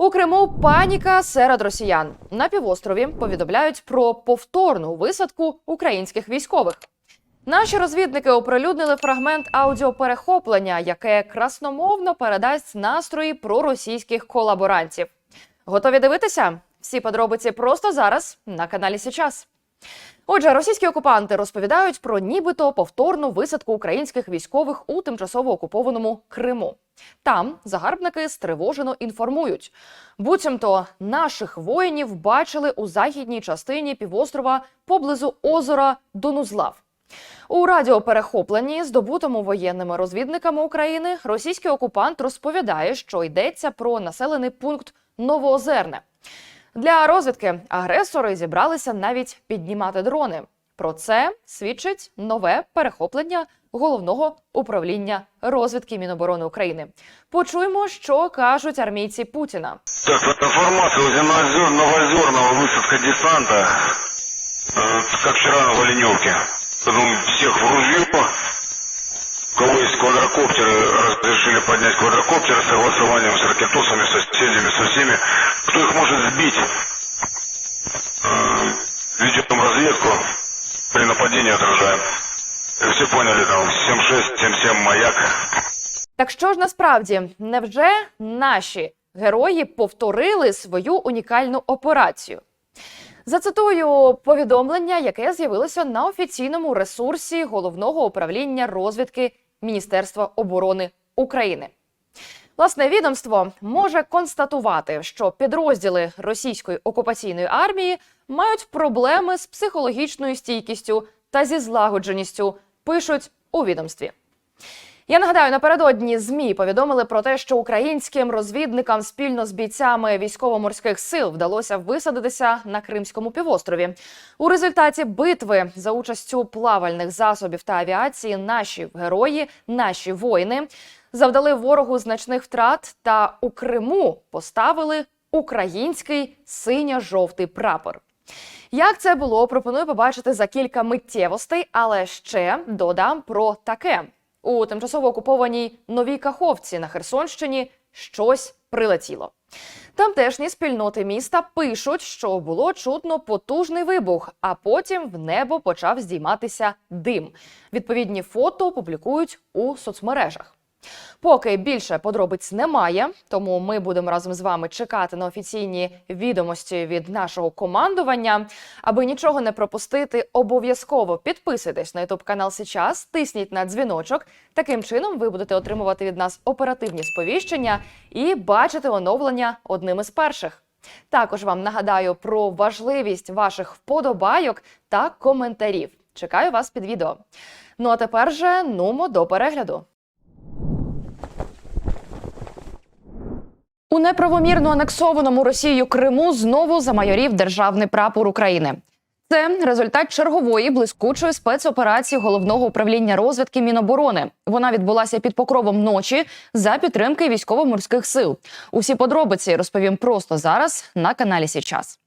У Криму паніка серед росіян на півострові повідомляють про повторну висадку українських військових. Наші розвідники оприлюднили фрагмент аудіоперехоплення, яке красномовно передасть настрої проросійських колаборантів. Готові дивитися? Всі подробиці просто зараз на каналі Січас. Отже, російські окупанти розповідають про нібито повторну висадку українських військових у тимчасово окупованому Криму. Там загарбники стривожено інформують. Буцімто наших воїнів бачили у західній частині півострова поблизу озера Донузлав. У радіоперехопленні, здобутому воєнними розвідниками України, російський окупант розповідає, що йдеться про населений пункт Новоозерне. Для розвідки агресори зібралися навіть піднімати дрони. Про це свідчить нове перехоплення головного управління розвідки Міноборони України. Почуємо, що кажуть армійці Путіна. Так, информация у Зеноозер, Новоозерного высадка десанта, э, как вчера на Воленевке. Потом всех в ружье, у кого есть квадрокоптеры, разрешили поднять квадрокоптеры с согласованием с ракетосами, со соседями, со сбить. Э, Ведем разведку, при нападении отражаем. Все поняли, там, 7-6, 7-7, маяк. Так що ж насправді, невже наші герої повторили свою унікальну операцію? Зацитую повідомлення, яке з'явилося на офіційному ресурсі головного управління розвідки Міністерства оборони України. Власне, відомство може констатувати, що підрозділи російської окупаційної армії мають проблеми з психологічною стійкістю та зі злагодженістю, пишуть у відомстві. Я нагадаю, напередодні змі повідомили про те, що українським розвідникам спільно з бійцями військово-морських сил вдалося висадитися на Кримському півострові. У результаті битви за участю плавальних засобів та авіації наші герої, наші воїни завдали ворогу значних втрат та у Криму поставили український синьо-жовтий прапор. Як це було, пропоную побачити за кілька миттєвостей, але ще додам про таке. У тимчасово окупованій Новій Каховці на Херсонщині щось прилетіло. Тамтешні спільноти міста пишуть, що було чутно потужний вибух, а потім в небо почав здійматися дим. Відповідні фото публікують у соцмережах. Поки більше подробиць немає, тому ми будемо разом з вами чекати на офіційні відомості від нашого командування. Аби нічого не пропустити, обов'язково підписуйтесь на youtube канал Сейчас, тисніть на дзвіночок. Таким чином ви будете отримувати від нас оперативні сповіщення і бачити оновлення одним із перших. Також вам нагадаю про важливість ваших вподобайок та коментарів. Чекаю вас під відео. Ну а тепер же нумо до перегляду. У неправомірно анексованому Росією Криму знову замайорів державний прапор України. Це результат чергової блискучої спецоперації головного управління розвідки Міноборони. Вона відбулася під покровом ночі за підтримки військово-морських сил. Усі подробиці розповім просто зараз на каналі Січас.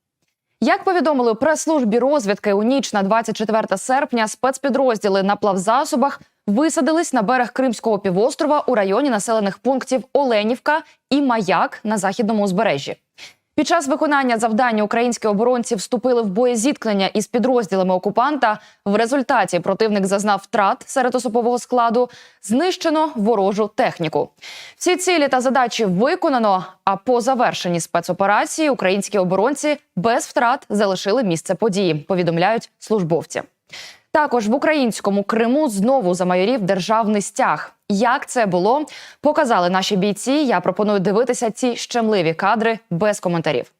Як повідомили у прес-службі розвідки у ніч на 24 серпня, спецпідрозділи на плавзасобах висадились на берег Кримського півострова у районі населених пунктів Оленівка і Маяк на західному узбережжі. Під час виконання завдання українські оборонці вступили в боєзіткнення із підрозділами окупанта. В результаті противник зазнав втрат серед особового складу, знищено ворожу техніку. Всі цілі та задачі виконано. А по завершенні спецоперації українські оборонці без втрат залишили місце події. Повідомляють службовці. Також в українському Криму знову замайорів державний стяг. Як це було, показали наші бійці. Я пропоную дивитися ці щемливі кадри без коментарів.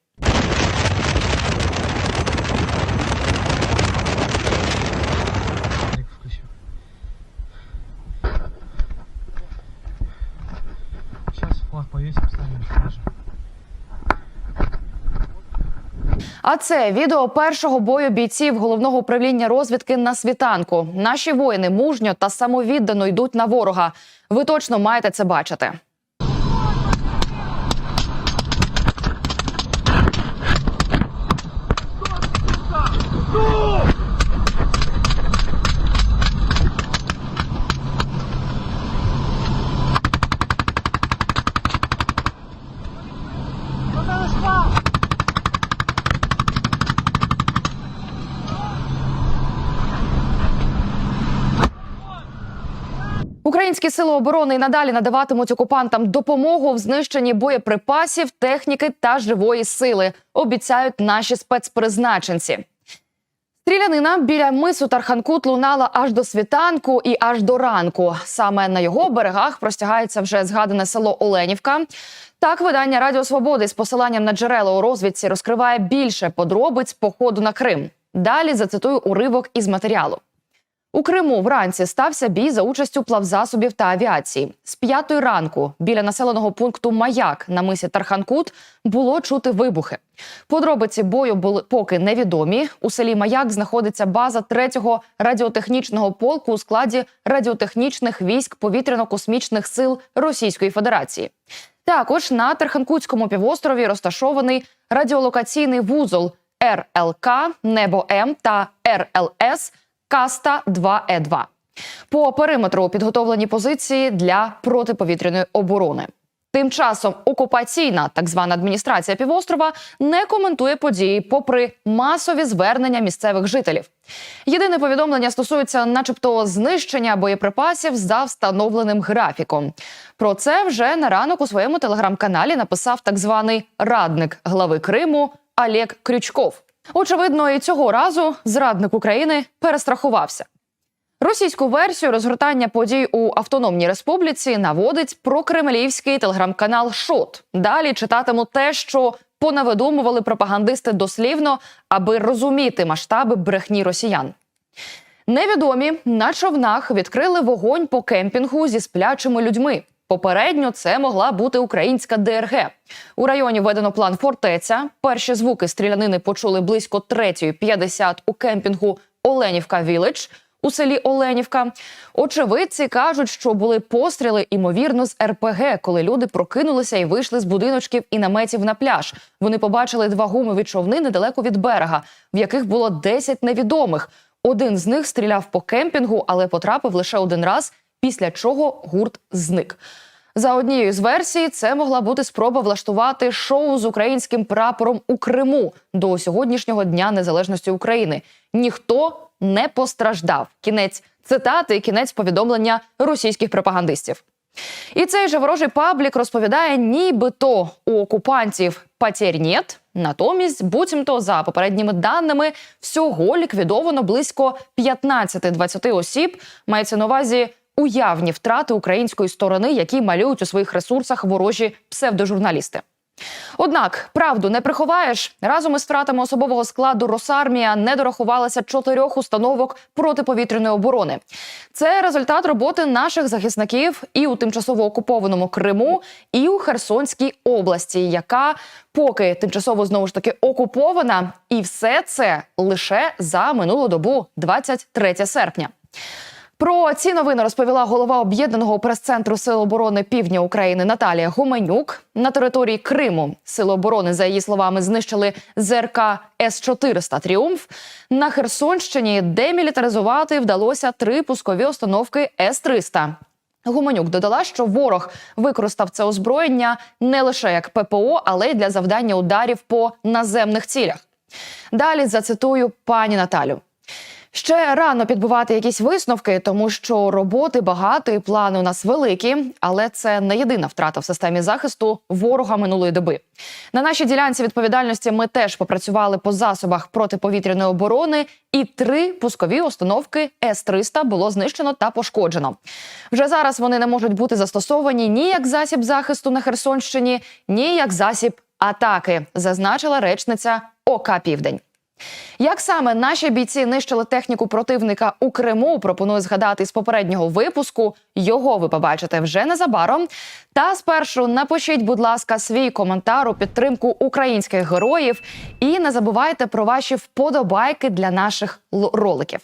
А це відео першого бою бійців головного управління розвідки на світанку. Наші воїни мужньо та самовіддано йдуть на ворога. Ви точно маєте це бачити. Українські сили оборони й надалі надаватимуть окупантам допомогу в знищенні боєприпасів, техніки та живої сили. Обіцяють наші спецпризначенці. Стрілянина біля мису Тарханкут лунала аж до світанку і аж до ранку. Саме на його берегах простягається вже згадане село Оленівка. Так, видання Радіо Свободи з посиланням на джерела у розвідці розкриває більше подробиць походу на Крим. Далі зацитую уривок із матеріалу. У Криму вранці стався бій за участю плавзасобів та авіації. З п'ятої ранку біля населеного пункту Маяк на мисі Тарханкут було чути вибухи. Подробиці бою були поки невідомі. У селі Маяк знаходиться база 3-го радіотехнічного полку у складі радіотехнічних військ повітряно-космічних сил Російської Федерації. Також на Терханкутському півострові розташований радіолокаційний вузол РЛК Небо М та РЛС Каста 2 е 2 По периметру підготовлені позиції для протиповітряної оборони. Тим часом окупаційна так звана адміністрація півострова не коментує події, попри масові звернення місцевих жителів. Єдине повідомлення стосується, начебто, знищення боєприпасів за встановленим графіком. Про це вже на ранок у своєму телеграм-каналі написав так званий радник глави Криму Олег Крючков. Очевидно, і цього разу зрадник України перестрахувався. Російську версію розгортання подій у Автономній Республіці наводить прокремлівський телеграм-канал Шот. Далі читатиму те, що понавидумували пропагандисти дослівно, аби розуміти масштаби брехні росіян. Невідомі на човнах відкрили вогонь по кемпінгу зі сплячими людьми. Попередньо це могла бути українська ДРГ. У районі введено план фортеця. Перші звуки стрілянини почули близько 3.50 у кемпінгу Оленівка Віледж у селі Оленівка. Очевидці кажуть, що були постріли, імовірно, з РПГ, коли люди прокинулися і вийшли з будиночків і наметів на пляж. Вони побачили два гумові човни недалеко від берега, в яких було 10 невідомих. Один з них стріляв по кемпінгу, але потрапив лише один раз, після чого гурт зник. За однією з версій, це могла бути спроба влаштувати шоу з українським прапором у Криму до сьогоднішнього дня незалежності України. Ніхто не постраждав. Кінець цитати, кінець повідомлення російських пропагандистів. І цей же ворожий паблік розповідає, нібито у окупантів потерь нет, натомість, буцімто, за попередніми даними, всього ліквідовано близько 15-20 осіб. Мається на увазі уявні втрати української сторони, які малюють у своїх ресурсах ворожі псевдожурналісти. Однак правду не приховаєш. Разом із втратами особового складу Росармія не дорахувалася чотирьох установок протиповітряної оборони. Це результат роботи наших захисників і у тимчасово окупованому Криму, і у Херсонській області, яка поки тимчасово знову ж таки окупована, і все це лише за минулу добу, 23 серпня. Про ці новини розповіла голова об'єднаного прес-центру Сил оборони Півдня України Наталія Гуменюк. На території Криму Сили оборони, за її словами, знищили ЗРК С-400 Тріумф. На Херсонщині демілітаризувати вдалося три пускові установки С-300. Гуменюк додала, що ворог використав це озброєння не лише як ППО, але й для завдання ударів по наземних цілях. Далі зацитую пані Наталю. Ще рано підбивати якісь висновки, тому що роботи багато і плани у нас великі, але це не єдина втрата в системі захисту ворога минулої доби. На нашій ділянці відповідальності ми теж попрацювали по засобах протиповітряної оборони, і три пускові установки С-300 було знищено та пошкоджено. Вже зараз вони не можуть бути застосовані ні як засіб захисту на Херсонщині, ні як засіб атаки, зазначила речниця ОК Південь. Як саме наші бійці нищили техніку противника у Криму, пропоную згадати з попереднього випуску. Його ви побачите вже незабаром. Та спершу напишіть, будь ласка, свій коментар у підтримку українських героїв і не забувайте про ваші вподобайки для наших роликів.